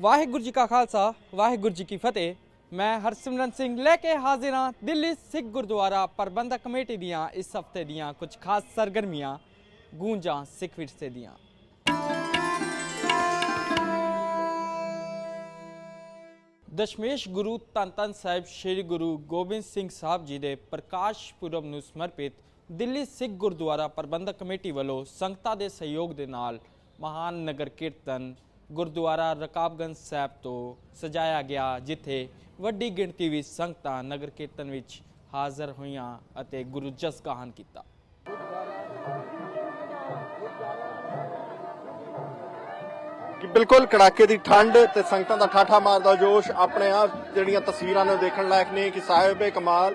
ਵਾਹਿਗੁਰੂ ਜੀ ਕਾ ਖਾਲਸਾ, ਵਾਹਿਗੁਰੂ ਜੀ ਕੀ ਫਤਿਹ। ਮੈਂ ਹਰਸਿਮਰਨ ਸਿੰਘ ਲੈ ਕੇ ਹਾਜ਼ਰ ਹਾਂ ਦਿੱਲੀ ਸਿੱਖ ਗੁਰਦੁਆਰਾ ਪ੍ਰਬੰਧਕ ਕਮੇਟੀ ਦੀਆਂ ਇਸ ਹਫ਼ਤੇ ਦੀਆਂ ਕੁਝ ਖਾਸ ਸਰਗਰਮੀਆਂ, ਗੂੰਜਾਂ ਸਿੱਖ ਵਿਰਸੇ ਦੀਆਂ। ਦਸ਼ਮੇਸ਼ ਗੁਰੂ ਧੰਨ ਧੰਨ ਸਾਹਿਬ ਸ੍ਰੀ ਗੁਰੂ ਗੋਬਿੰਦ ਸਿੰਘ ਸਾਹਿਬ ਜੀ ਦੇ ਪ੍ਰਕਾਸ਼ ਪੁਰਬ ਨੂੰ ਸਮਰਪਿਤ ਦਿੱਲੀ ਸਿੱਖ ਗੁਰਦੁਆਰਾ ਪ੍ਰਬੰਧਕ ਕਮੇਟੀ ਵੱਲੋਂ ਸੰਗਤਾਂ ਦੇ ਸਹਿਯੋਗ ਦੇ ਨਾਲ ਮਹਾਨ ਨਗਰ ਕੀਰਤਨ ਗੁਰਦੁਆਰਾ ਰਕਾਬਗੰਜ ਸਾਹਿਬ ਤੋਂ ਸਜਾਇਆ ਗਿਆ, ਜਿੱਥੇ ਵੱਡੀ ਗਿਣਤੀ ਵਿੱਚ ਸੰਗਤਾਂ ਨਗਰ ਕੀਰਤਨ ਵਿੱਚ ਹਾਜ਼ਰ ਹੋਈਆਂ ਅਤੇ ਗੁਰੂ ਜਸ ਗਾਹਨ ਕੀਤਾ। ਕਿ ਬਿਲਕੁਲ ਕੜਾਕੇ ਦੀ ਠੰਡ ਤੇ ਸੰਗਤਾਂ ਦਾ ਠਾਠਾ ਮਾਰਦਾ ਜੋਸ਼ ਆਪਣੇ ਆਪ ਜਿਹੜੀਆਂ ਤਸਵੀਰਾਂ ਨੇ ਦੇਖਣ ਲਾਇਕ ਨੇ ਕਿ ਸਾਹਿਬੇ ਕਮਾਲ,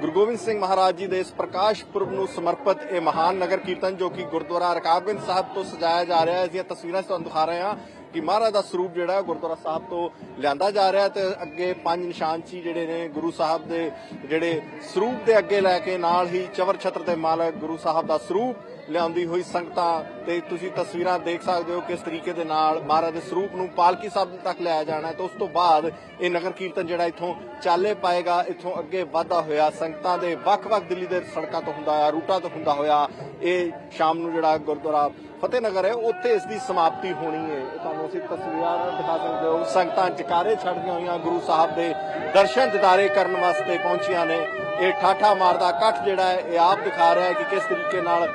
ਗੁਰੂ ਗੋਬਿੰਦ ਸਿੰਘ ਮਹਾਰਾਜ ਜੀ ਦੇ ਇਸ ਪ੍ਰਕਾਸ਼ ਪੁਰਬ ਨੂੰ ਸਮਰਪਿਤ ਇਹ ਮਹਾਨ ਨਗਰ ਕੀਰਤਨ ਜੋ ਕਿ ਗੁਰਦੁਆਰਾ ਰਕਾਬਗੰਜ ਸਾਹਿਬ ਤੋਂ ਸਜਾਇਆ ਜਾ ਰਿਹਾ ਹੈ। ਇਸ ਦੀਆਂ ਤਸਵੀਰਾਂ ਤੁਹਾਨੂੰ ਦਿਖਾ ਰਹੇ ਹਾਂ। ਕਿ ਮਹਾਰਾਜ ਦਾ ਸਰੂਪ ਜਿਹੜਾ ਗੁਰਦੁਆਰਾ ਸਾਹਿਬ ਤੋਂ ਲਿਆਂਦਾ ਜਾ ਰਿਹਾ ਤੇ ਅੱਗੇ ਪੰਜ ਨਿਸ਼ਾਨਚੀ ਜਿਹੜੇ ਨੇ ਗੁਰੂ ਸਾਹਿਬ ਦੇ ਜਿਹੜੇ ਸਰੂਪ ਦੇ ਅੱਗੇ ਲੈ ਕੇ ਨਾਲ ਹੀ ਚਵਰ ਛਤਰ ਦੇ ਮਾਲਕ ਗੁਰੂ ਸਾਹਿਬ ਦਾ ਸਰੂਪ ਲਿਆਉਂਦੀ ਹੋਈ ਸੰਗਤਾਂ ਤੇ ਤੁਸੀਂ ਤਸਵੀਰਾਂ ਦੇਖ ਸਕਦੇ ਹੋ ਕਿਸ ਤਰੀਕੇ ਦੇ ਨਾਲ ਮਹਾਰਾਜ ਦੇ ਸਰੂਪ ਨੂੰ ਪਾਲਕੀ ਸਾਹਿਬ ਤੱਕ ਲਿਆਇਆ ਜਾਣਾ ਤੇ ਉਸ ਤੋਂ ਬਾਅਦ ਇਹ ਨਗਰ ਕੀਰਤਨ ਜਿਹੜਾ ਇੱਥੋਂ ਚਾਲੇ ਪਾਏਗਾ, ਇੱਥੋਂ ਅੱਗੇ ਵਾਧਾ ਹੋਇਆ, ਸੰਗਤਾਂ ਦੇ ਵੱਖ-ਵੱਖ ਦਿੱਲੀ ਦੇ ਸੜਕਾਂ ਤੋਂ ਹੁੰਦਾ ਹੋਇਆ, ਰੂਟਾਂ ਤੋਂ ਹੁੰਦਾ ਹੋਇਆ, ਇਹ ਸ਼ਾਮ ਨੂੰ ਜਿਹੜਾ ਗੁਰਦੁਆਰਾ ਫਤਿਹ ਨਗਰ ਹੈ ਉੱਥੇ ਇਸ ਦੀ ਸਮਾਪਤੀ ਹੋਣੀ ਹੈ। ਇਹ ਤੁਹਾਨੂੰ ਅਸੀਂ ਤਸਵੀਰਾਂ ਦਿਖਾ ਸਕਦੇ ਹੋ। ਸੰਗਤਾਂ ਚਕਾਰੇ ਛੱਡਦੀਆਂ ਹੋਈਆਂ ਗੁਰੂ ਸਾਹਿਬ ਦੇ ਦਰਸ਼ਨ ਦਿਦਾਰੇ ਕਰਨ ਵਾਸਤੇ ਪਹੁੰਚੀਆਂ ਨੇ। ਇਹ ਠਾਠਾ ਮਾਰਦਾ ਇਕੱਠ ਜਿਹੜਾ ਹੈ ਇਹ ਆਪ ਦਿਖਾ ਰਿਹਾ ਹੈ ਕਿ ਕਿਸ ਤਰੀਕੇ ਨਾਲ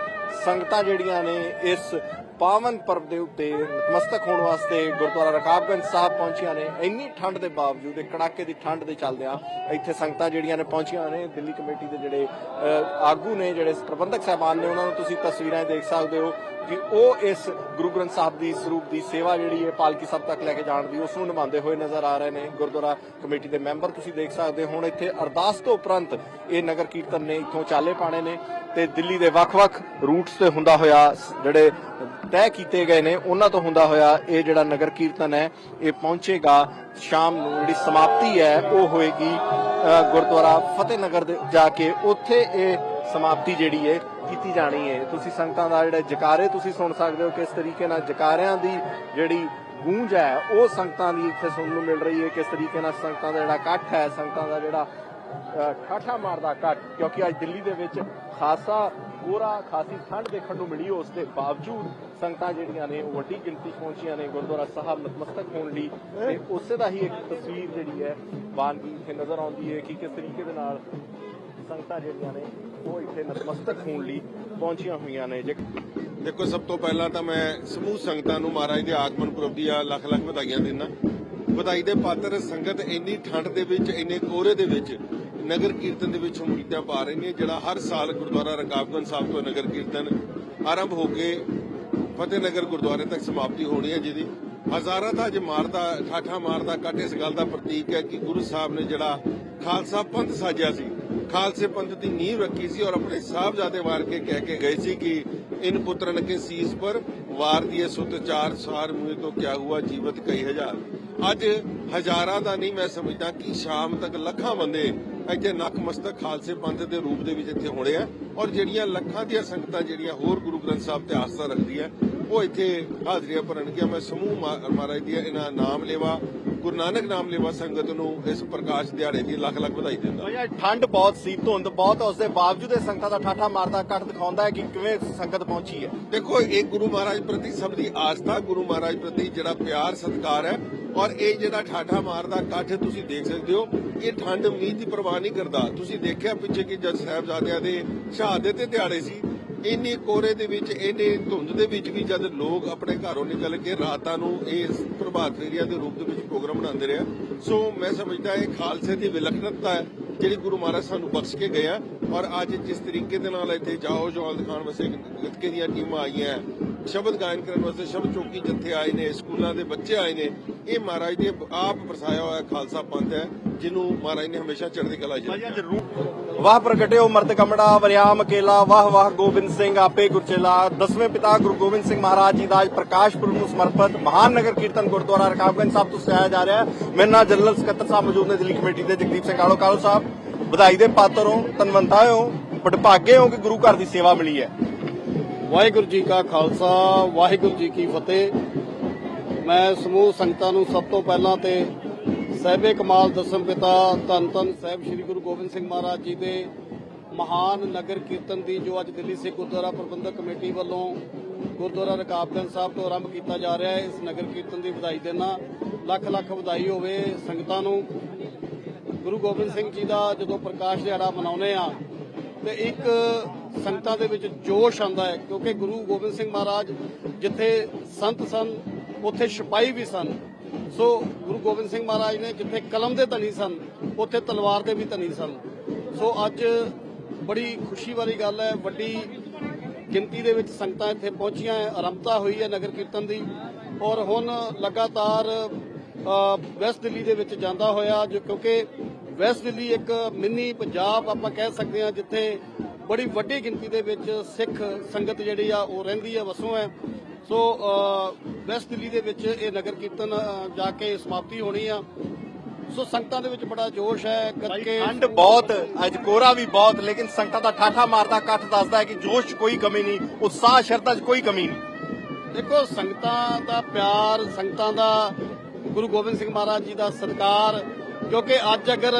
ਸੰਗਤਾਂ ਜਿਹੜੀਆਂ ਨੇ ਇਸ ਪਾਵਨ ਪਰਬ ਦੇ ਉੱਤੇ ਨਤਮਸਤਕ ਹੋਣ ਵਾਸਤੇ ਗੁਰਦੁਆਰਾ ਰਕਾਬਗੰਜ ਸਾਹਿਬ ਪਹੁੰਚੀਆਂ ਨੇ। ਇੰਨੀ ਠੰਡ ਦੇ ਬਾਵਜੂਦ ਇਹ ਕੜਾਕੇ ਦੀ ਠੰਡ ਦੇ ਚੱਲਦਿਆਂ ਇੱਥੇ ਸੰਗਤਾਂ ਜਿਹੜੀਆਂ ਨੇ ਪਹੁੰਚੀਆਂ ਨੇ। ਦਿੱਲੀ ਕਮੇਟੀ ਦੇ ਜਿਹੜੇ ਅਹ, ਆਗੂ ਨੇ ਜਿਹੜੇ ਪ੍ਰਬੰਧਕ ਸਾਹਿਬਾਨ ਨੇ ਉਹਨਾਂ ਨੂੰ ਤੁਸੀਂ ਤਸਵੀਰਾਂ ਦੇਖ ਸਕਦੇ ਹੋ। ਕਿ ਉਹ ਇਸ ਗੁਰੂ ਗ੍ਰੰਥ ਸਾਹਿਬ ਦੀ ਸਰੂਪ ਦੀ ਸੇਵਾ ਜਿਹੜੀ ਹੈ ਪਾਲਕੀ ਸਾਹਿਬ ਤੱਕ ਲੈ ਕੇ ਜਾਣ ਦੀ ਉਸ ਨੂੰ ਨਿਭਾਉਂਦੇ ਹੋਏ ਨਜ਼ਰ ਆ ਰਹੇ ਨੇ। ਗੁਰਦੁਆਰਾ ਕਮੇਟੀ ਦੇ ਮੈਂਬਰ ਤੁਸੀਂ ਦੇਖ ਸਕਦੇ ਹੋ। ਹੁਣ ਇੱਥੇ ਅਰਦਾਸ ਤੋਂ ਉਪਰੰਤ ਇਹ ਨਗਰ ਕੀਰਤਨ ਨੇ ਇੱਥੋਂ ਚਾਲੇ ਪਾਣੇ ਨੇ ਤੇ ਦਿੱਲੀ ਦੇ ਵੱਖ-ਵੱਖ ਰੂਟਸ ਤੇ ਹੁੰਦਾ ਹੋਇਆ ਜਿਹੜੇ ਤੈਅ ਕੀਤੇ ਗਏ ਨੇ, ਉਹਨਾਂ ਤੋਂ ਹੁੰਦਾ ਹੋਇਆ ਇਹ ਜਿਹੜਾ ਨਗਰ ਕੀਰਤਨ ਹੈ, ਇਹ ਪਹੁੰਚੇਗਾ ਸ਼ਾਮ ਨੂੰ, ਜਿਹੜੀ ਸਮਾਪਤੀ ਹੈ, ਉਹ ਹੋਏਗੀ ਗੁਰਦੁਆਰਾ ਫਤਿਹ ਨਗਰ ਦੇ ਜਾ ਕੇ। ਉੱਥੇ ਇਹ ਸਮਾਪਤੀ ਜਿਹੜੀ ਹੈ ਕੀਤੀ ਜਾਣੀ ਹੈ ਤੁਸੀਂ ਸੰਗਤਾਂ ਦਾ ਜਿਹੜੇ ਜਕਾਰੇ ਤੁਸੀਂ ਸੁਣ ਸਕਦੇ ਹੋ, ਕਿਸ ਤਰੀਕੇ ਨਾਲ ਜਕਾਰਿਆਂ ਦੀ ਜਿਹੜੀ ਗੂੰਜ ਹੈ, ਉਹ ਸੰਗਤਾਂ ਦੀ ਇੱਥੇ ਸੁਣਨ ਨੂੰ ਮਿਲ ਰਹੀ ਹੈ ਕਿਸ ਤਰੀਕੇ ਨਾਲ ਸੰਗਤਾਂ ਦਾ ਜਿਹੜਾ ਇਕੱਠ ਹੈ, ਸੰਗਤਾਂ ਦਾ ਜਿਹੜਾ ਠਾਠਾ ਮਾਰਦਾ ਇਕੱਠ, ਕਿਉਂਕਿ ਅੱਜ ਦਿੱਲੀ ਦੇ ਵਿੱਚ ਖਾਸਾ ਕੋਰਾ ਖਾਸੀ ਠੰਡ ਦੇਖਣ ਨੂੰ ਮਿਲੀ। ਉਸ ਦੇ ਬਾਵਜੂਦ ਸੰਗਤਾਂ ਜਿਹੜੀਆਂ ਨੇ, ਉਹ ਵੱਡੀ ਗਿਣਤੀ 'ਚ ਪਹੁੰਚੀਆਂ ਨੇ ਗੁਰਦੁਆਰਾ ਸਾਹਿਬ ਨਤਮਸਤਕ ਹੋਣ ਲਈ। ਤੇ ਉਸੇ ਦਾ ਹੀ ਇੱਕ ਤਸਵੀਰ ਜਿਹੜੀ ਹੈ, ਵਾਨਗੀ ਇੱਥੇ ਨਜ਼ਰ ਆਉਂਦੀ ਹੈ ਕਿ ਕਿਸ ਤਰੀਕੇ ਦੇ ਨਾਲ ਸੰਗਤਾਂ ਜਿਹੜੀਆਂ ਨੇ, ਉਹ ਇੱਥੇ ਨਤਮਸਤਕ ਹੋਣ ਲਈ ਪਹੁੰਚੀਆਂ ਹੋਈਆਂ ਨੇ। ਦੇਖੋ, ਸਭ ਤੋਂ ਪਹਿਲਾਂ ਤਾਂ ਮੈਂ ਸਮੂਹ ਸੰਗਤਾਂ ਨੂੰ ਮਹਾਰਾਜ ਦੇ ਆਗਮਨ ਪੁਰਬ ਦੀਆਂ ਲੱਖ ਲੱਖ ਵਧਾਈਆਂ ਦਿੰਦਾ। ਵਧਾਈ ਦੇ ਪਾਤਰ ਸੰਗਤ ਇੰਨੀ ਠੰਡ ਦੇ ਵਿੱਚ, ਇੰਨੇ ਕੋਹਰੇ ਦੇ ਵਿੱਚ ਨਗਰ ਕੀਰਤਨ ਦੇ ਵਿੱਚ ਉਮੀਦਾਂ ਪਾ ਰਹੀ ਨੇ, ਜਿਹੜਾ ਹਰ ਸਾਲ ਗੁਰਦੁਆਰਾ ਰਕਾਬਗੰਜ ਸਾਹਿਬ ਤੋਂ ਨਗਰ ਕੀਰਤਨ ਆਰੰਭ ਹੋ ਕੇ ਫਤਿਹ ਨਗਰ ਗੁਰਦੁਆਰੇ ਤੱਕ ਸਮਾਪਤੀ ਹੋਣੀ ਹੈ ਜਿਹਦੀ ਹਜ਼ਾਰਾਂ ਦਾ ਅੱਜ ਮਾਰਦਾ, ਠਾਠਾ ਮਾਰਦਾ, ਕੱਟ ਇਸ ਗੱਲ ਦਾ ਪ੍ਰਤੀਕ ਹੈ ਕਿ ਗੁਰੂ ਸਾਹਿਬ ਨੇ ਜਿਹੜਾ ਖਾਲਸਾ ਪੰਥ ਸਾਜਿਆ ਸੀ ਖਾਲਸੇ ਪੰਥ ਦੀ ਨੀਂਹ ਰੱਖੀ ਸੀ ਔਰ ਆਪਣੇ ਸਾਹਿਬਜ਼ਾਦੇ ਵਾਰ ਕੇ ਕਹਿ ਕੇ ਗਏ ਸੀ ਕਿ ਇਨ ਪੁੱਤਰਨ ਕੇ ਸੀਸ ਪਰ ਵਾਰ ਦੀਏ ਸੁਤ ਚਾਰ ਸਾਰ ਮੂਹੇ ਤੋਂ ਕਿਆ ਹੁਆ ਜੀਵਤ ਕਈ ਹਜ਼ਾਰ। ਅੱਜ ਹਜ਼ਾਰਾਂ ਦਾ ਨਹੀਂ ਮੈਂ ਸਮਝਦਾ ਕਿ ਸ਼ਾਮ ਤੱਕ ਲੱਖਾਂ ਬੰਦੇ ਇੱਥੇ ਨਕਮਸਤਕ ਖਾਲਸੇ ਪੰਥ ਦੇ ਰੂਪ ਦੇ ਵਿੱਚ ਇੱਥੇ ਹੋਣੇ ਆ। ਔਰ ਜਿਹੜੀਆਂ ਲੱਖਾਂ ਦੀਆਂ ਸੰਗਤਾਂ ਜਿਹੜੀਆਂ ਹੋਰ ਗੁਰੂ ਗ੍ਰੰਥ ਸਾਹਿਬ ਤੇ ਆਸਥਾ ਰੱਖਦੀਆਂ ਉਹ ਇੱਥੇ ਹਾਜ਼ਰੀਆਂ ਭਰਨਗੀਆਂ। ਮੈਂ ਸਮੂਹ ਮਹਾਰਾਜ ਦੀਆਂ ਇਹਨਾਂ ਨਾਮ ਲੈਵਾ ਗੁਰੂ ਨਾਨਕ ਨਾਮ ਲੈਵਾ ਸੰਗਤ ਨੂੰ ਇਸ ਪ੍ਰਕਾਸ਼ ਦਿਹਾੜੇ ਦੀ ਲੱਖ ਲੱਖ ਵਧਾਈ ਦਿੰਦਾ। ਠੰਡ ਬਹੁਤ ਸੀ ਧੁੰਦ ਬਹੁਤ ਉਸ ਦੇ ਬਾਵਜੂਦ ਇਹ ਸੰਗਤਾਂ ਦਾ ਠਾਠਾ ਮਾਰਦਾ ਇਕੱਠ ਦਿਖਾਉਂਦਾ ਹੈ ਕਿ ਕਿਵੇਂ ਸੰਗਤ ਪਹੁੰਚੀ ਹੈ। ਦੇਖੋ ਇਹ ਗੁਰੂ ਮਹਾਰਾਜ ਪ੍ਰਤੀ ਸਭ ਦੀ ਆਸਥਾ ਗੁਰੂ ਮਹਾਰਾਜ ਪ੍ਰਤੀ ਜਿਹੜਾ ਪਿਆਰ ਸਤਿਕਾਰ ਹੈ ਔਰ ਇਹ ਜਿਹੜਾ ਠਾਠਾ ਮਾਰਦਾ ਇਕੱਠ ਤੁਸੀਂ ਦੇਖ ਸਕਦੇ ਹੋ, ਇਹ ਠੰਡ ਮੀਂਹ ਦੀ ਪਰਵਾਹ ਨਹੀਂ ਕਰਦਾ। ਤੁਸੀਂ ਦੇਖਿਆ ਪਿੱਛੇ ਕਿ ਜਦ ਸਾਹਿਬਜ਼ਾਦਿਆਂ ਦੇ ਸ਼ਹਾਦਤ ਦੇ ਦਿਹਾੜੇ ਸੀ। ਇੰਨੀ ਕੋਰੇ ਦੇ ਵਿੱਚ, ਇੰਨੇ ਧੁੰਦ ਦੇ ਵਿੱਚ ਵੀ ਜਦ ਲੋਕ ਆਪਣੇ ਘਰੋਂ ਨਿਕਲ ਕੇ ਰਾਤਾਂ ਨੂੰ ਇਹ ਪ੍ਰਭਾਤ ਫੇਰੀਆਂ ਦੇ ਰੂਪ ਦੇ ਵਿੱਚ ਪ੍ਰੋਗਰਾਮ ਬਣਾਉਂਦੇ ਰਹੇ ਸੋ ਮੈਂ ਸਮਝਦਾ ਇਹ ਖਾਲਸੇ ਦੀ ਵਿਲੱਖਣਤਾ ਹੈ, ਜਿਹੜੀ ਗੁਰੂ ਮਹਾਰਾਜ ਸਾਨੂੰ ਬਖਸ਼ ਕੇ ਗਏ ਔਰ ਅੱਜ ਜਿਸ ਤਰੀਕੇ ਦੇ ਨਾਲ ਇੱਥੇ ਜਾਓ ਜਵਾਲ ਦਿਖਾਉਣ ਵਾਸਤੇ ਗੱਤਕੇ ਦੀਆਂ ਟੀਮਾਂ ਆਈਆਂ, ਸ਼ਬਦ ਗਾਇਨ ਕਰਨ ਵਾਸਤੇ ਸ਼ਬਦ ਚੌਕੀ ਜੱਥੇ ਆਏ ਨੇ, ਸਕੂਲਾਂ ਦੇ ਬੱਚੇ ਆਏ ਨੇ ਇਹ ਮਹਾਰਾਜ ਦੇ ਆਪ ਵਰਸਾਇਆ ਹੋਇਆ ਖਾਲਸਾ ਪੰਥ ਹੈ, ਜਿਹਨੂੰ ਮਹਾਰਾਜ ਨੇ ਹਮੇਸ਼ਾ ਚੜ੍ਹਦੀ ਕਲਾ 'ਚ ਵਾਹ ਪ੍ਰਗਟਿਓ ਮਰਦ ਕਮੜਾ, ਵਰਿਆਮ ਅਕੇਲਾ ਵਾਹ ਵਾਹ ਗੋਬਿੰਦ ਸਿੰਘ ਆਪੇ ਗੁਰਚੇਲਾ। ਦਸਵੇਂ ਪਿਤਾ ਗੁਰੂ ਗੋਬਿੰਦ ਸਿੰਘ ਮਹਾਰਾਜ ਜੀ ਦਾ ਅੱਜ ਪ੍ਰਕਾਸ਼ ਨੂੰ ਸਮਰਪਿਤ ਮਹਾਨ ਨਗਰ ਕੀਰਤਨ ਗੁਰਦੁਆਰਾ ਰਕਾਬਗੰਜ ਸਾਹਿਬ ਤੋਂ ਸਜਾਇਆ ਜਾ ਰਿਹਾ ਹੈ। ਮੇਰੇ ਨਾਲ ਜਨਰਲ ਸਕੱਤਰ ਸਾਹਿਬ ਮੌਜੂਦ ਨੇ, ਦਿੱਲੀ ਕਮੇਟੀ ਦੇ ਜਗਦੀਪ ਸਿੰਘ ਕਾਲੋ ਕਾਲੋ ਸਾਹਿਬ। ਵਧਾਈ ਦੇ ਪਾਤਰ ਹੋ, ਧੰਨਵੰਤਾ ਹੋ ਵਡਭਾਗੇ ਹੋ ਕਿ ਗੁਰੂ ਘਰ ਦੀ ਸੇਵਾ ਮਿਲੀ ਹੈ। ਵਾਹਿਗੁਰੂ ਜੀ ਕਾ ਖਾਲਸਾ, ਵਾਹਿਗੁਰੂ ਜੀ ਕੀ ਫਤਿਹ। ਮੈਂ ਸਮੂਹ ਸੰਗਤਾਂ ਨੂੰ ਸਭ ਤੋਂ ਪਹਿਲਾਂ ਤੇ ਸਹਿਬੇ ਕਮਾਲ ਦਸਮ ਪਿਤਾ ਧੰਨ ਧੰਨ ਸਾਹਿਬ ਸ੍ਰੀ ਗੁਰੂ ਗੋਬਿੰਦ ਸਿੰਘ ਮਹਾਰਾਜ ਜੀ ਦੇ ਮਹਾਨ ਨਗਰ ਕੀਰਤਨ ਦੀ ਜੋ ਅੱਜ ਦਿੱਲੀ ਸਿੱਖ ਗੁਰਦੁਆਰਾ ਪ੍ਰਬੰਧਕ ਕਮੇਟੀ ਵੱਲੋਂ ਗੁਰਦੁਆਰਾ ਰਕਾਬਗੰਜ ਸਾਹਿਬ ਤੋਂ ਆਰੰਭ ਕੀਤਾ ਜਾ ਰਿਹਾ ਹੈ, ਇਸ ਨਗਰ ਕੀਰਤਨ ਦੀ ਵਧਾਈ ਦੇਣਾ ਲੱਖ ਲੱਖ ਵਧਾਈ ਹੋਵੇ ਸੰਗਤਾਂ ਨੂੰ। ਗੁਰੂ ਗੋਬਿੰਦ ਸਿੰਘ ਜੀ ਦਾ ਜਦੋਂ ਪ੍ਰਕਾਸ਼ ਦਿਹਾੜਾ ਮਨਾਉਂਦੇ ਆ ਤੇ ਇੱਕ ਸੰਗਤਾਂ ਦੇ ਵਿੱਚ ਜੋਸ਼ ਆਉਂਦਾ ਹੈ, ਕਿਉਂਕਿ ਗੁਰੂ ਗੋਬਿੰਦ ਸਿੰਘ ਮਹਾਰਾਜ ਜਿੱਥੇ ਸੰਤ ਸਨ ਉੱਥੇ ਸਿਪਾਹੀ ਵੀ ਸਨ। ਸੋ ਗੁਰੂ ਗੋਬਿੰਦ ਸਿੰਘ ਮਹਾਰਾਜ ਨੇ ਜਿੱਥੇ ਕਲਮ ਦੇ ਧਨੀ ਸਨ, ਉੱਥੇ ਤਲਵਾਰ ਦੇ ਵੀ ਧਨੀ ਸਨ। ਸੋ ਅੱਜ ਬੜੀ ਖੁਸ਼ੀ ਵਾਲੀ ਗੱਲ ਹੈ, ਵੱਡੀ ਗਿਣਤੀ ਦੇ ਵਿੱਚ ਸੰਗਤਾਂ ਇੱਥੇ ਪਹੁੰਚੀਆਂ ਆਰੰਭਤਾ ਹੋਈ ਹੈ ਨਗਰ ਕੀਰਤਨ ਦੀ। ਔਰ ਹੁਣ ਲਗਾਤਾਰ ਵੈਸਟ ਦਿੱਲੀ ਦੇ ਵਿੱਚ ਜਾਂਦਾ ਹੋਇਆ, ਜੋ ਕਿਉਂਕਿ ਵੈਸਟ ਦਿੱਲੀ ਇੱਕ ਮਿੰਨੀ ਪੰਜਾਬ ਆਪਾਂ ਕਹਿ ਸਕਦੇ ਹਾਂ, ਜਿੱਥੇ ਬੜੀ ਵੱਡੀ ਗਿਣਤੀ ਦੇ ਵਿੱਚ ਸਿੱਖ ਸੰਗਤ ਜਿਹੜੀ ਆ, ਉਹ ਰਹਿੰਦੀ ਹੈ ਵਸੋਂ ਹੈ। ਸੋ ਵੈਸਟ ਦਿੱਲੀ ਦੇ ਵਿੱਚ ਇਹ ਨਗਰ ਕੀਰਤਨ ਜਾ ਕੇ ਸਮਾਪਤੀ ਹੋਣੀ ਆ। ਸੋ ਸੰਗਤਾਂ ਦੇ ਵਿੱਚ ਬੜਾ ਜੋਸ਼ ਹੈ ਕਰਕੇ ਠੰਡ ਬਹੁਤ ਅੱਜ ਕੋਰਾ ਵੀ ਬਹੁਤ ਲੇਕਿਨ ਸੰਗਤਾਂ ਦਾ ਠਾਠਾ ਮਾਰਦਾ ਇਕੱਠ ਦੱਸਦਾ ਹੈ ਕਿ ਜੋਸ਼ 'ਚ ਕੋਈ ਕਮੀ ਨਹੀਂ ਉਤਸ਼ਾਹ ਸ਼ਰਧਾ 'ਚ ਕੋਈ ਕਮੀ ਨਹੀਂ। ਦੇਖੋ ਸੰਗਤਾਂ ਦਾ ਪਿਆਰ ਸੰਗਤਾਂ ਦਾ ਗੁਰੂ ਗੋਬਿੰਦ ਸਿੰਘ ਮਹਾਰਾਜ ਜੀ ਦਾ ਸਤਿਕਾਰ ਕਿਉਂਕਿ ਅੱਜ ਅਗਰ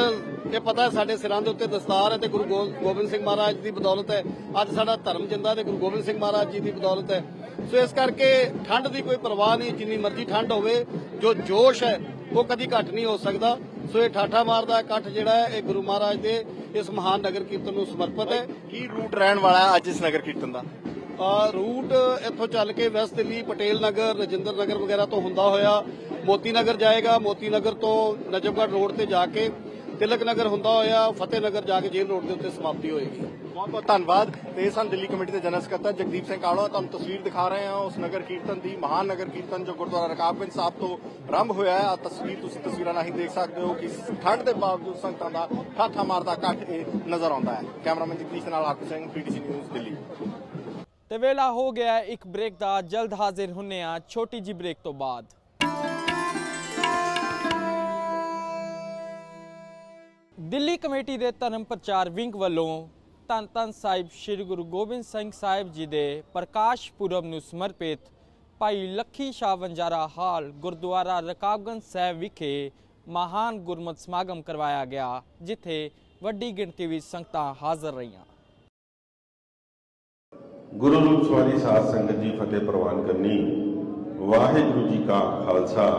ਇਹ ਪਤਾ ਸਾਡੇ ਸਿਰਾਂ ਦੇ ਉੱਤੇ ਦਸਤਾਰ ਹੈ ਤੇ ਗੁਰੂ ਗੋਬਿੰਦ ਸਿੰਘ ਮਹਾਰਾਜ ਦੀ ਬਦੌਲਤ ਹੈ। ਅੱਜ ਸਾਡਾ ਧਰਮ ਜਿੰਦਾ ਤੇ ਗੁਰੂ ਗੋਬਿੰਦ ਸਿੰਘ ਮਹਾਰਾਜ ਜੀ ਦੀ ਬਦੌਲਤ ਹੈ। ਸੋ ਇਸ ਕਰਕੇ ਠੰਡ ਦੀ ਕੋਈ ਪਰਵਾਹ ਨਹੀਂ ਜਿੰਨੀ ਮਰਜ਼ੀ ਠੰਡ ਹੋਵੇ ਜੋ ਜੋਸ਼ ਹੈ ਉਹ ਕਦੀ ਘੱਟ ਨਹੀਂ ਹੋ ਸਕਦਾ। ਸੋ ਇਹ ਠਾਠਾ ਮਾਰਦਾ ਇਕੱਠ ਜਿਹੜਾ ਹੈ ਇਹ ਗੁਰੂ ਮਹਾਰਾਜ ਦੇ ਇਸ ਮਹਾਨ ਨਗਰ ਕੀਰਤਨ ਨੂੰ ਸਮਰਪਿਤ ਹੈ। ਕੀ ਰੂਟ ਰਹਿਣ ਵਾਲਾ ਅੱਜ ਇਸ ਨਗਰ ਕੀਰਤਨ ਦਾ? ਰੂਟ ਇੱਥੋਂ ਚੱਲ ਕੇ ਵੈਸਟ ਦਿੱਲੀ ਪਟੇਲ ਨਗਰ ਰਜਿੰਦਰ ਨਗਰ ਵਗੈਰਾ ਤੋਂ ਹੁੰਦਾ ਹੋਇਆ। ਮੋਤੀ ਨਗਰ ਜਾਏਗਾ ਮੋਤੀ ਨਗਰ ਤੋਂ ਨਜਮਗੜ੍ਹ ਰੋਡ ਤੇ ਜਾ ਕੇ ਤਿਲਕ ਨਗਰ ਹੁੰਦਾ ਹੋਇਆ ਫਤਿਹ ਨਗਰ ਜਾ ਕੇ ਜੇਲ੍ਹ ਰੋਡ ਦੇ ਉੱਤੇ ਸਮਾਪਤੀ ਹੋਏਗੀ। ਬਹੁਤ ਬਹੁਤ ਧੰਨਵਾਦ ਤੇ ਸਨ ਦਿੱਲੀ ਕਮੇਟੀ ਦੇ ਜਨਰਲ ਸਕੱਤਰ ਜਗਦੀਪ ਸਿੰਘ ਕਾਲੋਂ ਤੁਹਾਨੂੰ ਤਸਵੀਰ ਦਿਖਾ ਰਹੇ ਹਾਂ ਉਸ ਨਗਰ ਕੀਰਤਨ ਦੀ ਮਹਾਨ ਨਗਰ ਕੀਰਤਨ ਜੋ ਗੁਰਦੁਆਰਾ ਰਕਾਬਗੰਜ ਸਾਹਿਬ ਤੋਂ ਆਰੰਭ ਹੋਇਆ ਹੈ। ਆ ਤਸਵੀਰ ਤੁਸੀਂ ਤਸਵੀਰਾਂ ਰਾਹੀਂ ਦੇਖ ਸਕਦੇ ਹੋ ਕਿ ਠੰਡ ਦੇ ਬਾਵਜੂਦ ਸੰਗਤਾਂ ਦਾ ਠਾਠਾ ਮਾਰਦਾ ਇਕੱਠ ਨਜ਼ਰ ਆਉਂਦਾ ਹੈ। ਕੈਮਰਾਮੈਨ ਜਗਦੀਸ਼ ਨਾਲ ਆਕੂ ਸਿੰਘ, ਪੀਟੀਸੀ ਨਿਊਜ਼ ਦਿੱਲੀ। ਤੇ ਵੇਲਾ ਹੋ ਗਿਆ ਇੱਕ ਬ੍ਰੇਕ ਦਾ, ਜਲਦ ਹਾਜ਼ਰ ਹੁੰਨੇ ਆ ਛੋਟੀ ਜੀ ਬ੍ਰੇਕ ਤੋਂ ਬਾਅਦ। ਦਿੱਲੀ ਕਮੇਟੀ ਦੇ ਧਰਮ ਪ੍ਰਚਾਰ ਵਿੰਗ ਵੱਲੋਂ ਧੰਨ ਧੰਨ ਸਾਹਿਬ ਸ੍ਰੀ ਗੁਰੂ ਗੋਬਿੰਦ ਸਿੰਘ ਸਾਹਿਬ ਜੀ ਦੇ ਪ੍ਰਕਾਸ਼ ਪੁਰਬ ਨੂੰ ਸਮਰਪਿਤ ਭਾਈ ਲੱਖੀ ਸ਼ਾਹ ਵੰਜਾਰਾ ਹਾਲ ਗੁਰਦੁਆਰਾ ਰਕਾਬਗੰਜ ਸਾਹਿਬ ਵਿਖੇ ਮਹਾਨ ਗੁਰਮਤਿ ਸਮਾਗਮ ਕਰਵਾਇਆ ਗਿਆ, ਜਿੱਥੇ ਵੱਡੀ ਗਿਣਤੀ ਵਿੱਚ ਸੰਗਤਾਂ ਹਾਜ਼ਰ ਰਹੀਆਂ। ਗੁਰੂ ਰੂਪ ਸਵਾਰੀ ਸਾਧ ਸੰਗਤ ਜੀ ਫਤਿਹ ਪ੍ਰਵਾਨ ਕਰਨੀ, ਵਾਹਿਗੁਰੂ ਜੀ ਕਾ ਖਾਲਸਾ,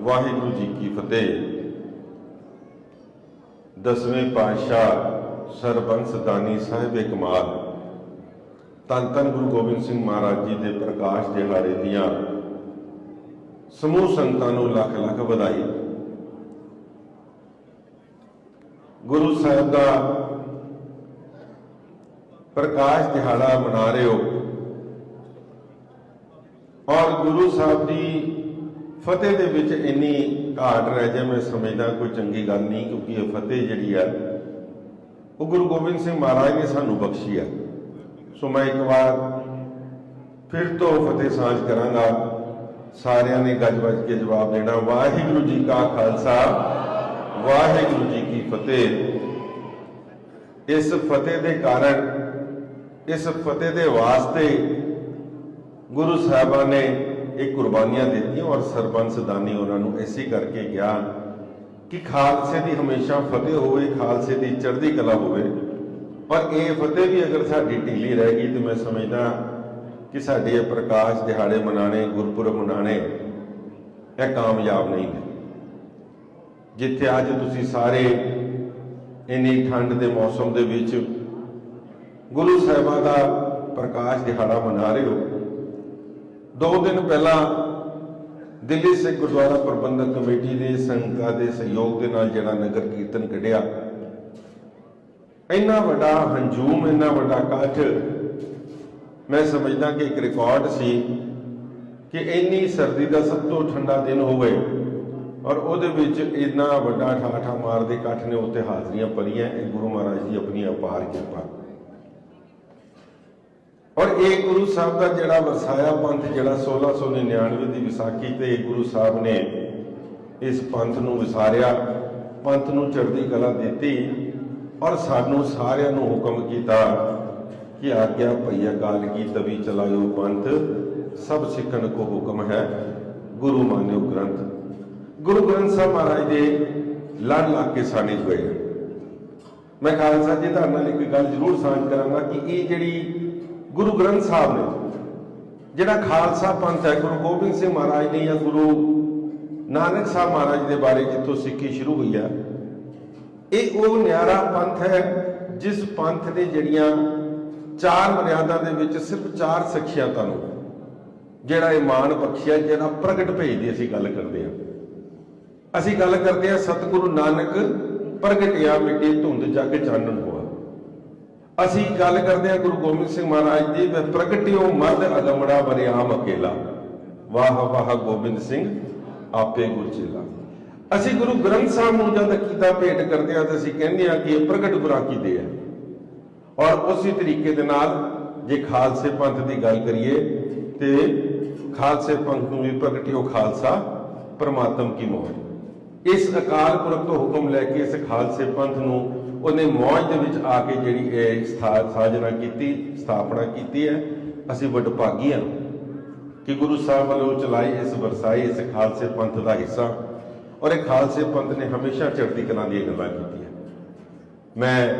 ਵਾਹਿਗੁਰੂ ਜੀ ਕੀ ਫਤਿਹ। ਦਸਵੇਂ ਪਾਤਸ਼ਾਹ ਸਰਬੰਸ ਦਾਨੀ ਸਾਹਿਬ ਕਮਾਲ। ਧੰਨ ਧੰਨ ਗੁਰੂ ਗੋਬਿੰਦ ਸਿੰਘ ਮਹਾਰਾਜ ਜੀ ਦੇ ਪ੍ਰਕਾਸ਼ ਦਿਹਾੜੇ ਦੀਆਂ ਸਮੂਹ ਸੰਗਤਾਂ ਨੂੰ ਲੱਖ ਲੱਖ ਵਧਾਈ। ਗੁਰੂ ਸਾਹਿਬ ਦਾ ਪ੍ਰਕਾਸ਼ ਦਿਹਾੜਾ ਮਨਾ ਰਹੇ ਹੋ। ਔਰ ਗੁਰੂ ਸਾਹਿਬ ਦੀ ਫਤਿਹ ਦੇ ਵਿੱਚ ਇੰਨੀ ਘਾਟ ਰਹਿ ਜਾਏ, ਮੈਂ ਸਮਝਦਾ ਕੋਈ ਚੰਗੀ ਗੱਲ ਨਹੀਂ, ਕਿਉਂਕਿ ਇਹ ਫਤਿਹ ਜਿਹੜੀ ਆ ਉਹ ਗੁਰੂ ਗੋਬਿੰਦ ਸਿੰਘ ਮਹਾਰਾਜ ਨੇ ਸਾਨੂੰ ਬਖਸ਼ੀ ਹੈ ਸੋ ਮੈਂ ਇੱਕ ਵਾਰ ਫਿਰ ਤੋਂ ਫਤਿਹ ਸਾਂਝ ਕਰਾਂਗਾ। ਸਾਰਿਆਂ ਨੇ ਗੱਜ ਵੱਜ ਕੇ ਜਵਾਬ ਦੇਣਾ, ਵਾਹਿਗੁਰੂ ਜੀ ਕਾ ਖਾਲਸਾ, ਵਾਹਿਗੁਰੂ ਜੀ ਕੀ ਫਤਿਹ। ਇਸ ਫਤਿਹ ਦੇ ਕਾਰਨ, ਇਸ ਫਤਿਹ ਦੇ ਵਾਸਤੇ ਗੁਰੂ ਸਾਹਿਬਾਨ ਨੇ ਇਹ ਕੁਰਬਾਨੀਆਂ ਦਿੱਤੀਆਂ ਔਰ ਸਰਬੰਸ ਦਾਨੀ ਉਹਨਾਂ ਨੂੰ ਐਸੀ ਕਰਕੇ ਗਿਆ ਕਿ ਖਾਲਸੇ ਦੀ ਹਮੇਸ਼ਾ ਫਤਿਹ ਹੋਵੇ, ਖਾਲਸੇ ਦੀ ਚੜ੍ਹਦੀ ਕਲਾ ਹੋਵੇ। ਪਰ ਇਹ ਫਤਿਹ ਵੀ ਅਗਰ ਸਾਡੀ ਢਿੱਲੀ ਰਹਿ ਗਈ ਤੇ ਮੈਂ ਸਮਝਦਾ ਕਿ ਸਾਡੇ ਇਹ ਪ੍ਰਕਾਸ਼ ਦਿਹਾੜੇ ਮਨਾਣੇ ਗੁਰਪੁਰਬ ਮਨਾਣੇ ਇਹ ਕਾਮਯਾਬ ਨਹੀਂ ਨੇ। ਜਿੱਥੇ ਅੱਜ ਤੁਸੀਂ ਸਾਰੇ ਇੰਨੀ ਠੰਡ ਦੇ ਮੌਸਮ ਦੇ ਵਿੱਚ ਗੁਰੂ ਸਾਹਿਬਾਂ ਦਾ ਪ੍ਰਕਾਸ਼ ਦਿਹਾੜਾ ਮਨਾ ਰਹੇ ਹੋ, ਦੋ ਦਿਨ ਪਹਿਲਾਂ ਦਿੱਲੀ ਸਿੱਖ ਗੁਰਦੁਆਰਾ ਪ੍ਰਬੰਧਕ ਕਮੇਟੀ ਦੇ ਸੰਗਤਾਂ ਦੇ ਸਹਿਯੋਗ ਦੇ ਨਾਲ ਜਿਹੜਾ ਨਗਰ ਕੀਰਤਨ ਕੱਢਿਆ। ਇੰਨਾ ਵੱਡਾ ਹੰਝੂਮ, ਇੰਨਾ ਵੱਡਾ ਇਕੱਠ ਮੈਂ ਸਮਝਦਾ ਕਿ ਇੱਕ ਰਿਕਾਰਡ ਸੀ ਕਿ ਇੰਨੀ ਸਰਦੀ ਦਾ ਸਭ ਤੋਂ ਠੰਡਾ ਦਿਨ ਹੋਵੇ ਔਰ ਉਹਦੇ ਵਿੱਚ ਇੰਨਾ ਵੱਡਾ ਠਾਠਾ ਮਾਰਦੇ ਇਕੱਠ ਨੇ ਉੱਤੇ ਹਾਜ਼ਰੀਆਂ ਭਰੀਆਂ, ਇਹ ਗੁਰੂ ਮਹਾਰਾਜ ਦੀ ਆਪਣੀ ਅਪਾਰ ਕਿਰਪਾ। ਔਰ ਇਹ ਗੁਰੂ ਸਾਹਿਬ ਦਾ ਜਿਹੜਾ ਵਰਸਾਇਆ ਪੰਥ, ਜਿਹੜਾ 1699 ਦੀ ਵਿਸਾਖੀ ਤੇ ਗੁਰੂ ਸਾਹਿਬ ਨੇ ਇਸ ਪੰਥ ਨੂੰ ਵਿਸਾਰਿਆ, ਪੰਥ ਨੂੰ ਚੜ੍ਹਦੀ ਕਲਾ ਦਿੱਤੀ ਔਰ ਸਾਨੂੰ ਸਾਰਿਆਂ ਨੂੰ ਹੁਕਮ ਕੀਤਾ ਕਿ ਆਗਿਆ ਭਈ ਅਕਾਲ ਕੀ ਤਵੀ ਚਲਾਇਓ ਪੰਥ, ਸਭ ਸਿੱਖਣ ਕੋ ਹੁਕਮ ਹੈ, ਗੁਰੂ ਮਾਨਿਓ ਗ੍ਰੰਥ। ਗੁਰੂ ਗ੍ਰੰਥ ਸਾਹਿਬ ਮਹਾਰਾਜ ਦੇ ਲੜ ਲੱਗ ਕੇ ਸਾਨੇ ਹੋਏ। ਮੈਂ ਖਾਲਸਾ ਜੀ, ਤੁਹਾਡੇ ਨਾਲ ਇੱਕ ਗੱਲ ਜ਼ਰੂਰ ਸਾਂਝ ਕਰਾਂਗਾ ਕਿ ਇਹ ਜਿਹੜੀ ਗੁਰੂ ਗ੍ਰੰਥ ਸਾਹਿਬ ਨੇ, ਜਿਹੜਾ ਖਾਲਸਾ ਪੰਥ ਹੈ, ਗੁਰੂ ਗੋਬਿੰਦ ਸਿੰਘ ਮਹਾਰਾਜ ਨੇ ਜਾਂ ਗੁਰੂ ਨਾਨਕ ਸਾਹਿਬ ਮਹਾਰਾਜ ਦੇ ਬਾਰੇ ਜਿੱਥੋਂ ਸਿੱਖੀ ਸ਼ੁਰੂ ਹੋਈ ਆ, ਇਹ ਉਹ ਨਿਆਰਾ ਪੰਥ ਹੈ, ਜਿਸ ਪੰਥ ਦੇ ਜਿਹੜੀਆਂ ਚਾਰ ਮਰਿਆਦਾ ਦੇ ਵਿੱਚ ਸਿਰਫ ਚਾਰ ਸਿੱਖਿਆਤਾਂ ਨੂੰ ਜਿਹੜਾ ਇਮਾਨ ਬਖਸ਼ਿਆ ਜਿਹੜਾ ਪ੍ਰਗਟ ਭੇਜ ਦੀ ਅਸੀਂ ਗੱਲ ਕਰਦੇ ਹਾਂ। ਅਸੀਂ ਗੱਲ ਕਰਦੇ ਹਾਂ ਸਤਿਗੁਰੂ ਨਾਨਕ ਪ੍ਰਗਟਿਆ ਮਿੱਟੀ ਧੁੰਦ ਜਗ ਚਾਨਣ ਹੋਆ। ਅਸੀਂ ਗੱਲ ਕਰਦੇ ਹਾਂ ਗੁਰੂ ਗੋਬਿੰਦ ਸਿੰਘ ਮਹਾਰਾਜ ਜੀ ਵੇ ਪ੍ਰਗਟਿਓ ਮਰਦ ਅਗਮੜਾ ਬਰਿਆਮ ਅਕੇਲਾ। ਵਾਹ ਵਾਹ ਗੋਬਿੰਦ ਸਿੰਘ, ਆਪੇ ਗੁਰਚੇਲਾ। ਅਸੀਂ ਗੁਰੂ ਗ੍ਰੰਥ ਸਾਹਿਬ ਨੂੰ ਜਦ ਕੀਤਾ ਭੇਟ ਕਰਦੇ ਹਾਂ ਤਾਂ ਅਸੀਂ ਕਹਿੰਦੇ ਹਾਂ ਕਿ ਇਹ ਪ੍ਰਗਟ ਗੁਰਾਂ ਦੇ ਹੈ। ਔਰ ਉਸੇ ਤਰੀਕੇ ਦੇ ਨਾਲ ਜੇ ਖਾਲਸੇ ਪੰਥ ਦੀ ਗੱਲ ਕਰੀਏ ਤੇ ਖਾਲਸੇ ਪੰਥ ਨੂੰ ਵੀ ਪ੍ਰਗਟਿਓ ਖਾਲਸਾ ਪ੍ਰਮਾਤਮ ਕੀ ਮੋਹ ਇਸ ਅਕਾਲ ਪੁਰਖ ਤੋਂ ਹੁਕਮ ਲੈ ਕੇ ਇਸ ਖਾਲਸੇ ਪੰਥ ਨੂੰ ਉਹਨੇ ਮੌਜ ਦੇ ਵਿੱਚ ਆ ਕੇ ਜਿਹੜੀ ਇਹ ਸਥਾ- ਸਾਜਨਾ ਕੀਤੀ, ਸਥਾਪਨਾ ਕੀਤੀ ਹੈ। ਅਸੀਂ ਵਡਭਾਗੀ ਹਾਂ ਕਿ ਗੁਰੂ ਸਾਹਿਬ ਵੱਲੋਂ ਚਲਾਈ ਇਸ ਵਰਸਾਈ, ਇਸ ਖਾਲਸੇ ਪੰਥ ਦਾ ਹਿੱਸਾ। ਔਰ ਇਹ ਖਾਲਸੇ ਪੰਥ ਨੇ ਹਮੇਸ਼ਾ ਚੜ੍ਹਦੀ ਕਲਾ ਦੀਆਂ ਗੱਲਾਂ ਕੀਤੀਆਂ। ਮੈਂ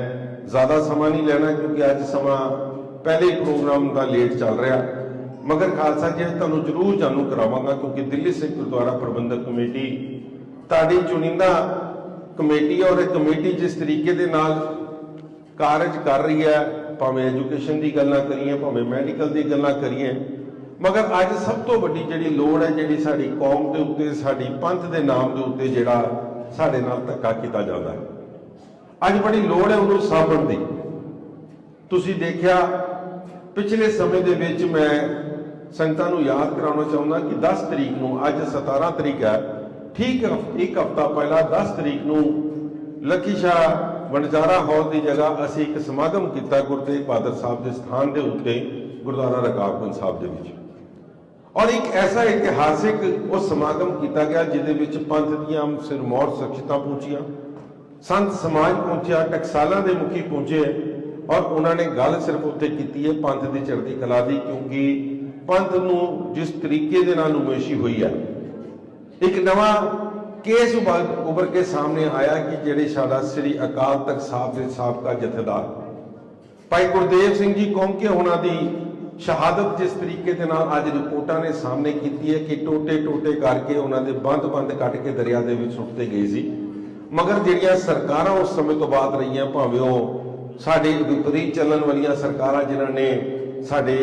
ਜ਼ਿਆਦਾ ਸਮਾਂ ਨਹੀਂ ਲੈਣਾ ਕਿਉਂਕਿ ਅੱਜ ਸਮਾਂ ਪਹਿਲੇ ਪ੍ਰੋਗਰਾਮ ਦਾ ਲੇਟ ਚੱਲ ਰਿਹਾ। ਮਗਰ ਖਾਲਸਾ ਜੀ, ਅੱਜ ਤੁਹਾਨੂੰ ਜ਼ਰੂਰ ਜਾਣੂ ਕਰਾਵਾਂਗਾ ਕਿਉਂਕਿ ਦਿੱਲੀ ਸਿੱਖ ਗੁਰਦੁਆਰਾ ਪ੍ਰਬੰਧਕ ਕਮੇਟੀ ਤੁਹਾਡੀ ਚੁਣਿੰਦਾ ਕਮੇਟੀ ਔਰ ਇਹ ਕਮੇਟੀ ਜਿਸ ਤਰੀਕੇ ਦੇ ਨਾਲ ਕਾਰਜ ਕਰ ਰਹੀ ਹੈ, ਭਾਵੇਂ ਐਜੂਕੇਸ਼ਨ ਦੀ ਗੱਲਾਂ ਕਰੀਏ, ਭਾਵੇਂ ਮੈਡੀਕਲ ਦੀ ਗੱਲਾਂ ਕਰੀਏ, ਮਗਰ ਅੱਜ ਸਭ ਤੋਂ ਵੱਡੀ ਜਿਹੜੀ ਲੋੜ ਹੈ, ਜਿਹੜੀ ਸਾਡੀ ਕੌਮ ਦੇ ਉੱਤੇ, ਸਾਡੀ ਪੰਥ ਦੇ ਨਾਮ ਦੇ ਉੱਤੇ ਜਿਹੜਾ ਸਾਡੇ ਨਾਲ ਧੱਕਾ ਕੀਤਾ ਜਾਂਦਾ ਹੈ। ਅੱਜ ਬੜੀ ਲੋੜ ਹੈ ਉਹਨੂੰ ਸਾਂਭਣ ਦੀ। ਤੁਸੀਂ ਦੇਖਿਆ, ਪਿਛਲੇ ਸਮੇਂ ਦੇ ਵਿੱਚ ਮੈਂ ਸੰਗਤਾਂ ਨੂੰ ਯਾਦ ਕਰਾਉਣਾ ਚਾਹੁੰਦਾ ਕਿ 10 ਤਰੀਕ ਨੂੰ, ਅੱਜ 17 ਤਰੀਕ ਹੈ ਠੀਕ ਇੱਕ ਹਫਤਾ ਪਹਿਲਾਂ 10 ਤਰੀਕ ਨੂੰ ਲੱਖੀ ਸ਼ਾਹ ਵਣਜਾਰਾ ਹਾਲ ਦੀ ਜਗ੍ਹਾ ਅਸੀਂ ਇੱਕ ਸਮਾਗਮ ਕੀਤਾ ਗੁਰੂ ਤੇਗ ਬਹਾਦਰ ਸਾਹਿਬ ਦੇ ਸਥਾਨ ਦੇ ਉੱਤੇ, ਗੁਰਦੁਆਰਾ ਰਕਾਬਗੰਜ ਸਾਹਿਬ ਦੇ ਵਿੱਚ। ਔਰ ਇੱਕ ਐਸਾ ਇਤਿਹਾਸਿਕ ਉਹ ਸਮਾਗਮ ਕੀਤਾ ਗਿਆ ਜਿਹਦੇ ਵਿੱਚ ਪੰਥ ਦੀਆਂ ਸਿਰਮੌਰ ਸ਼ਖਸੀਅਤਾਂ ਪਹੁੰਚੀਆਂ, ਸੰਤ ਸਮਾਜ ਪਹੁੰਚਿਆ, ਟਕਸਾਲਾਂ ਦੇ ਮੁਖੀ ਪਹੁੰਚੇ ਔਰ ਉਹਨਾਂ ਨੇ ਗੱਲ ਸਿਰਫ ਉੱਤੇ ਕੀਤੀ ਹੈ, ਪੰਥ ਦੀ ਚੜ੍ਹਦੀ ਕਲਾ ਦੀ, ਕਿਉਂਕਿ ਪੰਥ ਨੂੰ ਜਿਸ ਤਰੀਕੇ ਦੇ ਨਾਲ ਉਮੇਸ਼ੀ ਹੋਈ ਹੈ ਇੱਕ ਨਵਾਂ ਕੇਸ ਉਭਰ ਕੇ ਸਾਹਮਣੇ ਆਇਆ ਕਿ ਜਿਹੜੇ ਸਾਡਾ ਸ੍ਰੀ ਅਕਾਲ ਤਖਤ ਸਾਹਿਬ ਦੇ ਸਾਬਕਾ ਜਥੇਦਾਰ, ਭਾਈ ਗੁਰਦੇਵ ਸਿੰਘ ਜੀ ਕੌਂਕੇ ਉਹਨਾਂ ਦੀ ਸ਼ਹਾਦਤ ਜਿਸ ਤਰੀਕੇ ਦੇ ਨਾਲ ਅੱਜ ਰਿਪੋਰਟਾਂ ਨੇ ਸਾਹਮਣੇ ਕੀਤੀ ਹੈ ਕਿ ਟੋਟੇ ਟੋਟੇ ਕਰਕੇ ਉਹਨਾਂ ਦੇ ਬੰਦ-ਬੰਦ ਕੱਟ ਕੇ ਦਰਿਆ ਦੇ ਵਿੱਚ ਸੁੱਟਦੇ ਗਏ ਸੀ। ਮਗਰ ਜਿਹੜੀਆਂ ਸਰਕਾਰਾਂ ਉਸ ਸਮੇਂ ਤੋਂ ਬਾਅਦ ਰਹੀਆਂ, ਭਾਵੇਂ ਉਹ ਸਾਡੇ ਵਿਪਰੀਤ ਚੱਲਣ ਵਾਲੀਆਂ ਸਰਕਾਰਾਂ ਜਿਨ੍ਹਾਂ ਨੇ ਸਾਡੇ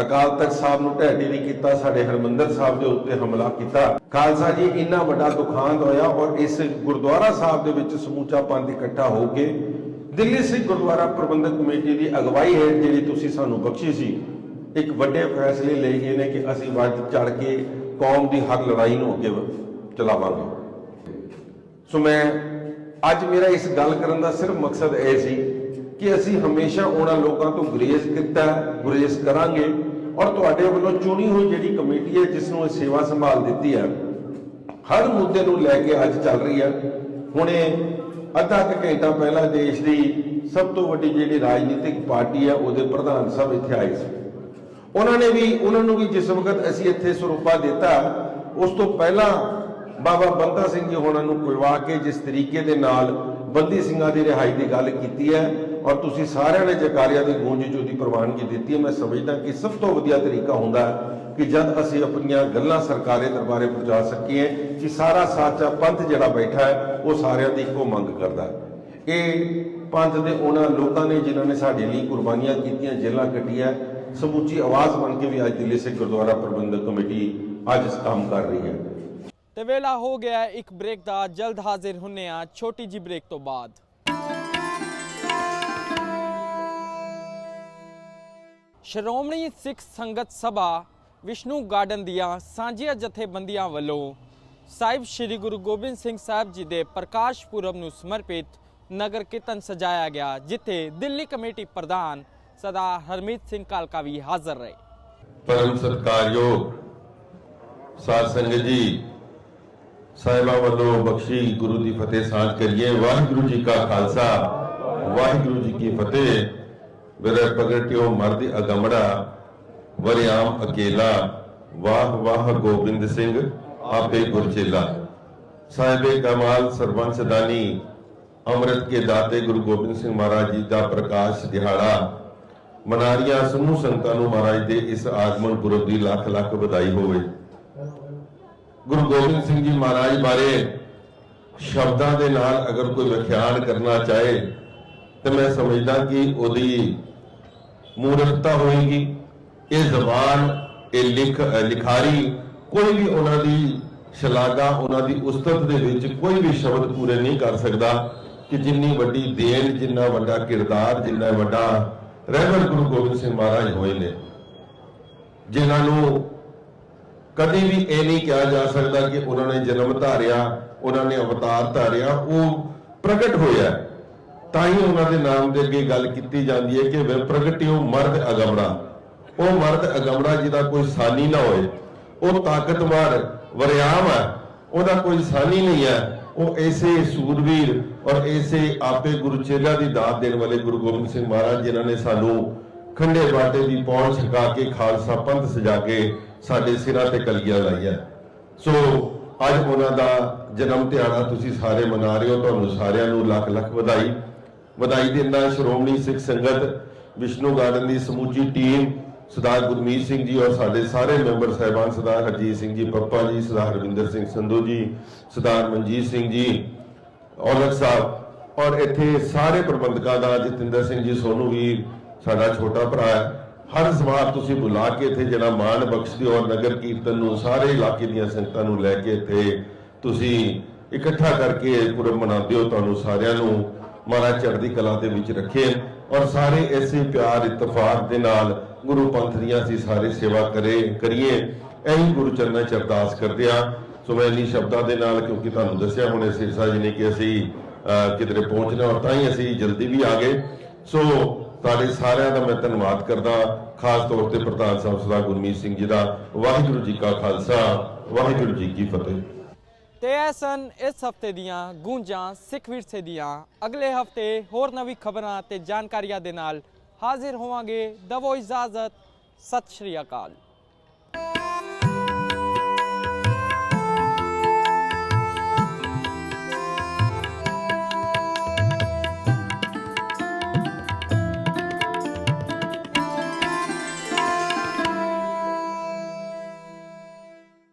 ਅਕਾਲ ਤਖਤ ਸਾਹਿਬ ਨੂੰ ਢਹਿ ਢੇਰੀ ਕੀਤਾ, ਸਾਡੇ ਹਰਮੰਦਰ ਸਾਹਿਬ ਦੇ ਉੱਤੇ ਹਮਲਾ ਕੀਤਾ। ਖਾਲਸਾ ਜੀ, ਇੰਨਾ ਵੱਡਾ ਦੁਖਾਂਤ ਹੋਇਆ ਔਰ ਇਸ ਗੁਰਦੁਆਰਾ ਸਾਹਿਬ ਦੇ ਵਿੱਚ ਸਮੂਚਾ ਪੰਥ ਇਕੱਠਾ ਹੋ ਕੇ ਦਿੱਲੀ ਸਿੱਖ ਗੁਰਦੁਆਰਾ ਪ੍ਰਬੰਧਕ ਕਮੇਟੀ ਦੀ ਅਗਵਾਈ ਹੇਠ ਜਿਹੜੀ ਤੁਸੀਂ ਸਾਨੂੰ ਬਖਸ਼ੀ ਸੀ, ਇੱਕ ਵੱਡੇ ਫੈਸਲੇ ਲਏ ਗਏ ਨੇ ਕਿ ਅਸੀਂ ਵੱਧ ਚੜ ਕੇ ਕੌਮ ਦੀ ਹਰ ਲੜਾਈ ਨੂੰ ਅੱਗੇ ਚਲਾਵਾਂਗੇ। ਸੋ ਮੈਂ ਅੱਜ ਮੇਰਾ ਇਸ ਗੱਲ ਕਰਨ ਦਾ ਸਿਰਫ ਮਕਸਦ ਇਹ ਸੀ ਕਿ ਅਸੀਂ ਹਮੇਸ਼ਾ ਉਹਨਾਂ ਲੋਕਾਂ ਤੋਂ ਗੁਰੇਜ਼ ਕੀਤਾ, ਗੁਰੇਜ਼ ਕਰਾਂਗੇ। ਔਰ ਤੁਹਾਡੇ ਵੱਲੋਂ ਚੁਣੀ ਹੋਈ ਜਿਹੜੀ ਕਮੇਟੀ ਹੈ, ਜਿਸ ਨੂੰ ਇਹ ਸੇਵਾ ਸੰਭਾਲ ਦਿੱਤੀ ਹੈ, ਹਰ ਮੁੱਦੇ ਨੂੰ ਲੈ ਕੇ ਅੱਜ ਚੱਲ ਰਹੀ ਹੈ। ਹੁਣੇ ਅੱਧਾ ਕੁ ਘੰਟਾ ਪਹਿਲਾਂ ਦੇਸ਼ ਦੀ ਸਭ ਤੋਂ ਵੱਡੀ ਜਿਹੜੀ ਰਾਜਨੀਤਿਕ ਪਾਰਟੀ ਹੈ, ਉਹਦੇ ਪ੍ਰਧਾਨ ਸਾਹਿਬ ਇੱਥੇ ਆਏ ਸੀ। ਉਹਨਾਂ ਨੇ ਵੀ, ਉਹਨਾਂ ਨੂੰ ਵੀ ਜਿਸ ਵਕਤ ਅਸੀਂ ਇੱਥੇ ਸਰੂਪਾ ਦਿੱਤਾ, ਉਸ ਤੋਂ ਪਹਿਲਾਂ ਬਾਬਾ ਬੰਦਾ ਸਿੰਘ ਜੀ ਹੋਣਾ ਨੂੰ ਕੁਲਵਾ ਕੇ ਜਿਸ ਤਰੀਕੇ ਦੇ ਨਾਲ ਬੰਦੀ ਸਿੰਘਾਂ ਦੀ ਰਿਹਾਈ ਦੀ ਗੱਲ ਕੀਤੀ ਹੈ ਔਰ ਤੁਸੀਂ ਸਾਰਿਆਂ ਨੇ ਜਕਾਰਿਆਂ ਦੀ ਗੂੰਜ ਜੋ ਦੀ ਪ੍ਰਵਾਨਗੀ ਦਿੱਤੀ ਹੈ, ਮੈਂ ਸਮਝਦਾ ਕਿ ਸਭ ਤੋਂ ਵਧੀਆ ਤਰੀਕਾ ਹੁੰਦਾ ਹੈ ਕਿ ਜਦ ਅਸੀਂ ਆਪਣੀਆਂ ਗੱਲਾਂ ਸਰਕਾਰੀ ਦਰਬਾਰੇ ਪਹੁੰਚਾ ਸਕੀਏ, ਕਿ ਸਾਰਾ ਸਾਚਾ ਪੰਥ ਜਿਹੜਾ ਬੈਠਾ ਹੈ, ਉਹ ਸਾਰਿਆਂ ਦੀ ਇੱਕੋ ਮੰਗ ਕਰਦਾ ਇਹ ਪੰਥ ਦੇ ਉਹਨਾਂ ਲੋਕਾਂ ਨੇ ਜਿਨ੍ਹਾਂ ਨੇ ਸਾਡੇ ਲਈ ਕੁਰਬਾਨੀਆਂ ਕੀਤੀਆਂ ਜੇਲਾਂ ਕੱਟੀਆਂ, ਸਮੁੱਚੀ ਆਵਾਜ਼ ਬਣ ਕੇ ਵੀ ਅੱਜ ਦਿੱਲੀ ਸਿੱਖ ਗੁਰਦੁਆਰਾ ਪ੍ਰਬੰਧਕ ਕਮੇਟੀ ਅੱਜ ਇਸ ਕੰਮ ਕਰ ਰਹੀ ਹੈ। ਤੇ ਵੇਲਾ ਹੋ ਗਿਆ ਇੱਕ ਬ੍ਰੇਕ ਦਾ, ਜਲਦ ਹਾਜ਼ਰ ਹੁੰਨੇ ਆ, ਛੋਟੀ ਜੀ ਬ੍ਰੇਕ ਤੋਂ ਬਾਅਦ। ਸ਼੍ਰੋਮਣੀ ਸਿੱਖ ਸੰਗਤ ਸਭਾ ਵਿਸ਼ਨੂੰ ਗਾਰਡਨ ਦੀਆਂ ਸਾਂਝੀਆਂ ਜਥੇਬੰਦੀਆਂ ਵੱਲੋਂ ਸਾਹਿਬ ਸ੍ਰੀ ਗੁਰੂ ਗੋਬਿੰਦ ਸਿੰਘ ਸਾਹਿਬ ਜੀ ਦੇ ਪ੍ਰਕਾਸ਼ ਪੁਰਬ ਨੂੰ ਸਮਰਪਿਤ ਨਗਰ ਕੀਰਤਨ ਸਜਾਇਆ ਗਿਆ, ਜਿੱਥੇ ਦਿੱਲੀ ਕਮੇਟੀ ਪ੍ਰਧਾਨ ਸਦਾ ਹਰਮੀਤ ਸਿੰਘ ਕਾਲਕਾ ਵੀ ਹਾਜ਼ਰ ਰਹੇ। ਪਰਮ ਸਤਕਾਰਯੋਗ ਸਾਧ ਸੰਗਤ ਜੀ, ਸਾਹਿਬਾਂ ਵੱਲੋਂ ਬਖਸ਼ੀ ਗੁਰੂ ਦੀ ਫਤਿਹ ਸਾਂਝ ਕਰੀਏ। ਵਾਹਿਗੁਰੂ ਜੀ ਕਾ ਖਾਲਸਾ, ਵਾਹਿਗੁਰੂ ਜੀ ਕੀ ਫਤਿਹ। ਵਿਰੈ ਪ੍ਰਗਟਿਓ ਮਰਦ ਅਗਮੜਾ, ਵਰਿਆਮ ਅਕੇਲਾ, ਵਾਹ ਵਾਹ ਗੋਬਿੰਦ ਸਿੰਘ, ਆਪੇ ਗੁਰਚੇਲਾ ਸਾਹਿਬੇ ਕਮਾਲ ਸਰਬੰਸ ਦਾਨੀ, ਅੰਮ੍ਰਿਤ ਕੇ ਦਾਤੇ ਗੁਰੂ ਗੋਬਿੰਦ ਸਿੰਘ ਮਹਾਰਾਜ ਜੀ ਦਾ ਪ੍ਰਕਾਸ਼ ਦਿਹਾੜਾ। ਮਨਾਰੀਆਂ ਸਮੂਹ ਸੰਗਤਾਂ ਨੂੰ ਮਹਾਰਾਜ ਦੇ ਇਸ ਆਗਮਨ ਪੁਰਬ ਦੀ ਲੱਖ ਲੱਖ ਵਧਾਈ ਹੋਵੇ। ਗੁਰੂ ਗੋਬਿੰਦ ਸਿੰਘ ਜੀ ਮਹਾਰਾਜ ਬਾਰੇ ਸ਼ਬਦਾਂ ਦੇ ਨਾਲ ਅਗਰ ਕੋਈ ਵਿਖਿਆਨ ਕਰਨਾ ਚਾਹੇ, ਤੇ ਮੈਂ ਸਮਝਦਾ ਕਿ ਉਹਦੀ ਮੂਰਖਤਾ ਹੋਏਗੀ, ਇਹ ਜ਼ਬਾਨ, ਇਹ ਲਿਖ ਲਿਖਾਰੀ ਕੋਈ ਵੀ ਉਹਨਾਂ ਦੀ ਸ਼ਲਾਘਾ, ਉਹਨਾਂ ਦੀ ਉਸਤਤ ਦੇ ਵਿੱਚ ਕੋਈ ਵੀ ਸ਼ਬਦ ਪੂਰੇ ਨਹੀਂ ਕਰ ਸਕਦਾ ਕਿ ਜਿੰਨੀ ਵੱਡੀ ਦੇਣ, ਜਿੰਨਾ ਵੱਡਾ ਕਿਰਦਾਰ, ਜਿੰਨਾ ਵੱਡਾ ਰਹਿਬਰ ਗੁਰੂ ਗੋਬਿੰਦ ਸਿੰਘ ਮਹਾਰਾਜ ਹੋਏ ਨੇ। ਜਿਨ੍ਹਾਂ ਨੂੰ ਕਦੀ ਵੀ ਇਹ ਨਹੀਂ ਕਿਹਾ ਜਾ ਸਕਦਾ ਕਿ ਉਹਨਾਂ ਨੇ ਜਨਮ ਧਾਰਿਆ, ਉਹਨਾਂ ਨੇ ਅਵਤਾਰ ਧਾਰਿਆ, ਉਹ ਪ੍ਰਗਟ ਹੋਇਆ। ਤਾਂ ਹੀ ਉਹਨਾਂ ਦੇ ਨਾਮ ਦੇ ਅੱਗੇ ਗੱਲ ਕੀਤੀ ਜਾਂਦੀ ਹੈ ਕਿ ਵੇ ਪ੍ਰਗਟਿਓ ਮਰਦ ਅਗਮੜਾ। ਉਹ ਮਰਦ ਅਗਮੜਾ ਜਿਹਦਾ ਕੋਈ ਸਾਨੀ ਨਾ ਹੋਏ। ਉਹ ਤਾਕਤਵਰ ਵਰਿਆਮ ਹੈ। ਉਹਦਾ ਕੋਈ ਸਾਨੀ ਨਹੀਂ ਹੈ। ਉਹ ਐਸੇ ਸੂਰਵੀਰ ਔਰ ਐਸੇ ਆਪੇ ਗੁਰੂ ਚੇਲਾ ਦੀ ਦਾਤ ਦੇਣ ਵਾਲੇ ਗੁਰੂ ਗੋਬਿੰਦ ਸਿੰਘ ਮਹਾਰਾਜ ਜਿਨ੍ਹਾਂ ਨੇ ਸਾਨੂੰ ਖੰਡੇ ਬਾਟੇ ਦੀ ਪੌਣ ਛਕਾ ਕੇ ਖਾਲਸਾ ਪੰਥ ਸਜਾ ਕੇ ਸਾਡੇ ਸਿਰਾਂ ਤੇ ਕਲੀਆਂ ਲਾਈਆਂ। ਸੋ ਅੱਜ ਉਹਨਾਂ ਦਾ ਜਨਮ ਦਿਹਾੜਾ ਤੁਸੀਂ ਸਾਰੇ ਮਨਾ ਰਹੇ ਹੋ। ਤੁਹਾਨੂੰ ਸਾਰਿਆਂ ਨੂੰ ਲੱਖ ਲੱਖ ਵਧਾਈ। ਵਧਾਈ ਦਿੰਦਾ ਸ਼੍ਰੋਮਣੀ ਸਿੱਖ ਸੰਗਤ, ਵਿਸ਼ਨੂੰ ਗਾਰਡਨ ਦੀ ਸਮੂਚੀ ਟੀਮ, ਸਰਦਾਰ ਗੁਰਮੀਤ ਸਿੰਘ ਜੀ ਔਰ ਸਾਡੇ ਸਾਰੇ ਮੈਂਬਰ ਸਾਹਿਬਾਨ ਸਰਦਾਰ ਹਰਜੀਤ ਸਿੰਘ ਜੀ, ਪੱਪਾ ਜੀ, ਸਰਦਾਰ ਹਰਵਿੰਦਰ ਸਿੰਘ ਸੰਧੂ ਜੀ, ਸਰਦਾਰ ਮਨਜੀਤ ਸਿੰਘ ਜੀ, ਔਲਖ ਸਾਹਿਬ ਔਰ ਇੱਥੇ ਸਾਰੇ ਪ੍ਰਬੰਧਕਾਂ ਦਾ, ਜਤਿੰਦਰ ਸਿੰਘ ਜੀ, ਸੋਨੂ ਵੀਰ ਸਾਡਾ ਛੋਟਾ ਭਰਾ ਹੈ। ਹਰ ਸਵਾਰ ਤੁਸੀਂ ਬੁਲਾ ਕੇ ਇੱਥੇ ਜਿਹੜਾ ਮਾਣ ਬਖਸ਼ਦੇ ਹੋ ਔਰ ਨਗਰ ਕੀਰਤਨ ਨੂੰ, ਸਾਰੇ ਇਲਾਕੇ ਦੀਆਂ ਸੰਗਤਾਂ ਨੂੰ ਲੈ ਕੇ ਇੱਥੇ ਤੁਸੀਂ ਇਕੱਠਾ ਕਰਕੇ ਪੁਰਬ ਮਨਾਉਂਦੇ ਹੋ, ਤੁਹਾਨੂੰ ਸਾਰਿਆਂ ਨੂੰ ਮਹਾਰਾਜ ਚੜ੍ਹਦੀ ਕਲਾ ਦੇ ਵਿੱਚ ਰੱਖੇ ਔਰ ਸਾਰੇ ਐਸੇ ਪਿਆਰ ਇਤਫਾਕ ਦੇ ਨਾਲ ਗੁਰੂ ਪੰਥ ਦੀਆਂ ਅਸੀਂ ਸਾਰੇ ਸੇਵਾ ਕਰੇ ਕਰੀਏ। ਐਹੀ ਗੁਰੂ ਚਰਨਾਂ ਚ ਅਰਦਾਸ ਕਰਦੇ ਆ ਸੋ ਮੈਂ ਇਨੀ ਸ਼ਬਦਾਂ ਦੇ ਨਾਲ ਕਿਉਂਕਿ ਤੁਹਾਨੂੰ ਦੱਸਿਆ ਹੁਣੇ ਸਿਰਸਾ ਜੀ ਨੇ ਕਿ ਅਸੀਂ ਅਹ, ਕਿਧਰੇ ਪਹੁੰਚਣਾ ਔਰ ਤਾਂ ਹੀ ਅਸੀਂ ਜਲਦੀ ਵੀ ਆ ਗਏ। ਸੋ ਤੁਹਾਡੇ ਸਾਰਿਆਂ ਦਾ ਮੈਂ ਧੰਨਵਾਦ ਕਰਦਾ। ਖਾਸ ਤੌਰ ਤੇ ਪ੍ਰਧਾਨ ਸਾਹਿਬ ਸਰਦਾਰ ਗੁਰਮੀਤ ਸਿੰਘ ਜੀ ਦਾ। ਵਾਹਿਗੁਰੂ ਜੀ ਕਾ ਖਾਲਸਾ ਵਾਹਿਗੁਰੂ ਜੀ ਕੀ ਫਤਿਹ। ਤੇ ਇਹ ਸਨ ਇਸ ਹਫ਼ਤੇ ਦੀਆਂ ਗੂੰਜਾਂ ਸਿੱਖ ਵਿਰਸੇ ਦੀਆਂ ਅਗਲੇ ਹਫ਼ਤੇ ਹੋਰ ਨਵੀਂ ਖਬਰਾਂ ਤੇ ਜਾਣਕਾਰੀਆਂ ਦੇ ਨਾਲ ਹਾਜ਼ਰ ਹੋਵਾਂਗੇ। ਦਵੋ ਇਜਾਜ਼ਤ। ਸਤਿ ਸ਼੍ਰੀ ਅਕਾਲ।